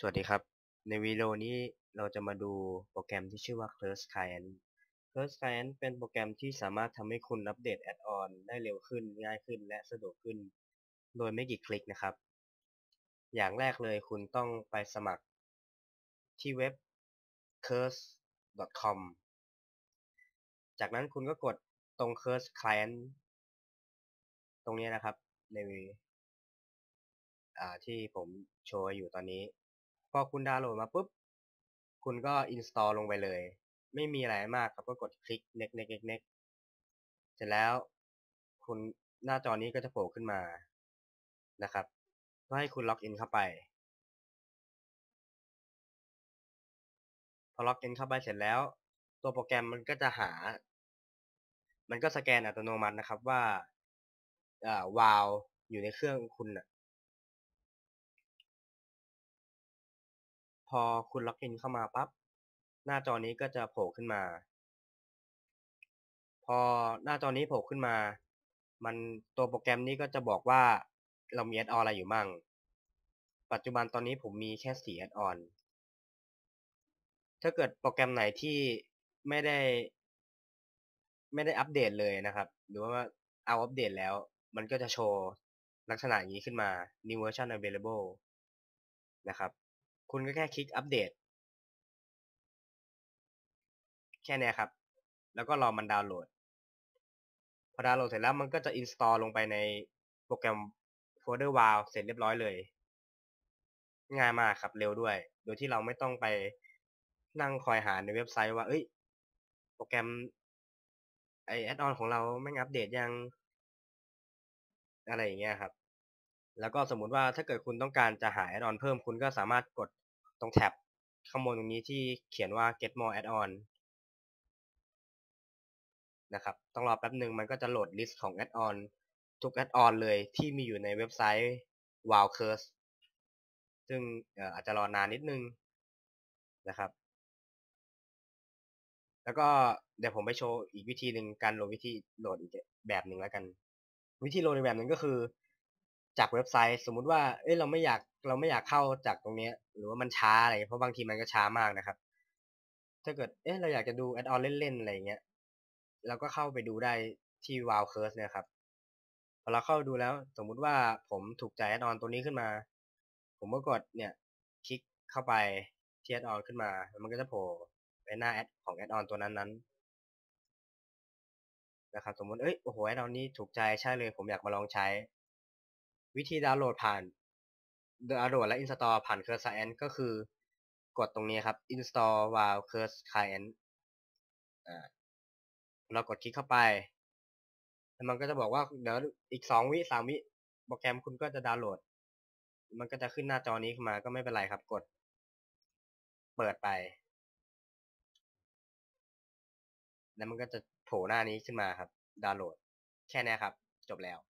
สวัสดีครับ ในวิดีโอนี้เราจะมาดูโปรแกรมที่ชื่อว่า Curse Client Curse Client เป็นโปรแกรมที่สามารถทำให้คุณอัปเดตแอดออนได้เร็วขึ้น ง่ายขึ้น และสะดวกขึ้น โดยไม่กี่คลิกนะครับ อย่างแรกเลยคุณต้องไปสมัครที่เว็บ curse.com จากนั้นคุณก็กดตรง Curse Client ตรงนี้นะครับในที่ผมโชว์อยู่ตอนนี้ พอคุณดาวน์โหลดมาปุ๊บ คุณก็อินสตอลลงไปเลย ไม่มีอะไรมากครับก็กดคลิก next next next next เสร็จแล้ว คุณหน้าจอนี้ก็จะโผล่ขึ้นมานะครับ ก็ให้คุณล็อกอินเข้าไปพอล็อกอินเข้าไปเสร็จแล้ว ตัวโปรแกรมมันก็จะหา มันก็สแกนอัตโนมัตินะครับว่าอ่าวาลอยู่ในเครื่องคุณนะ พอคุณล็อกอินเข้ามาปั๊บหน้าจอนี้ก็จะโผล่ขึ้นมา พอหน้าจอนี้โผล่ขึ้นมา มันตัวโปรแกรมนี้ก็จะบอกว่าเรามีแอดออนอะไรอยู่มั่ง ปัจจุบันตอนนี้ผมมีแค่4แอดออนถ้าเกิดโปรแกรมไหนที่ไม่ได้ ไม่ได้อัปเดตเลยนะครับ หรือว่าเอาอัปเดตแล้ว มันก็จะโชว์ลักษณะอย่างนี้ขึ้นมา new version available นะครับ คุณก็แค่คลิกอัปเดต แค่นี้ครับ แล้วก็รอมันดาวน์โหลด พอดาวน์โหลดเสร็จแล้วมันก็จะอินสตอลลงไปในโปรแกรมโฟลเดอร์วาลเสร็จเรียบร้อยเลย ง่ายมากครับเร็วด้วย โดยที่เราไม่ต้องไปนั่งคอยหาในเว็บไซต์ว่า เอ้ย โปรแกรมไอแอดออนของเราไม่อัปเดตยัง อะไรอย่างเงี้ยครับ แล้วก็สมมุติว่าถ้าเกิดคุณต้องการจะหาแอดออนเพิ่มคุณก็สามารถกดตรงแท็บข้างบนตรงนี้ที่เขียนว่า get more add-on นะครับ ต้องรอแป๊บหนึ่งมันก็จะโหลดลิสต์ของ add-on ทุก add-on เลยที่มีอยู่ในเว็บไซต์ Wowcurse ซึ่งอาจจะรอนานนิดนึงนะครับ แล้วก็เดี๋ยวผมไปโชว์อีกวิธีหนึ่งการโหลดวิธีโหลดอีกแบบหนึ่งแล้วกัน วิธีโหลดอีกแบบหนึ่งก็คือ จากเว็บไซต์ สมมุติว่าเอ้ยเราไม่อยากเราไม่อยากเข้าจากตรงนี้หรือว่ามันช้าอะไรเพราะบางทีมันก็ช้ามากนะครับ ถ้าเกิดเอ๊ะเราอยากจะดูแอดออนเล่นๆอะไรเงี้ยเราก็เข้าไปดูได้ที่ Wow Curse เนี่ยครับพอเราเข้าดูแล้ว สมมุติว่าผมถูกใจแอดออนตัวนี้ขึ้นมา ผมก็กดเนี่ยคลิกเข้าไปที่แอดออนขึ้นมาแล้วมันก็จะโผล่ไปหน้าแอดของแอดออนตัวนั้นๆนะครับสมมติเอ้ยโอ้โหแอดออนนี้ถูกใจใช่เลย ผมอยากมาลองใช้ วิธีดาวน์โหลดผ่านดาวน์โหลดและ install ผ่าน Curse Client ก็คือกดตรงนี้ครับ install while Curse Client เรากดคลิกเข้าไป แล้วมันก็จะบอกว่าเดี๋ยวอีกสองวิสามวิโปรแกรมคุณก็จะดาวน์โหลด มันก็จะขึ้นหน้าจอนี้ขึ้นมาก็ไม่เป็นไรครับ กด เปิดไป แล้วมันก็จะโผล่หน้านี้ขึ้นมาครับ ดาวน์โหลด แค่นี้ครับ จบแล้ว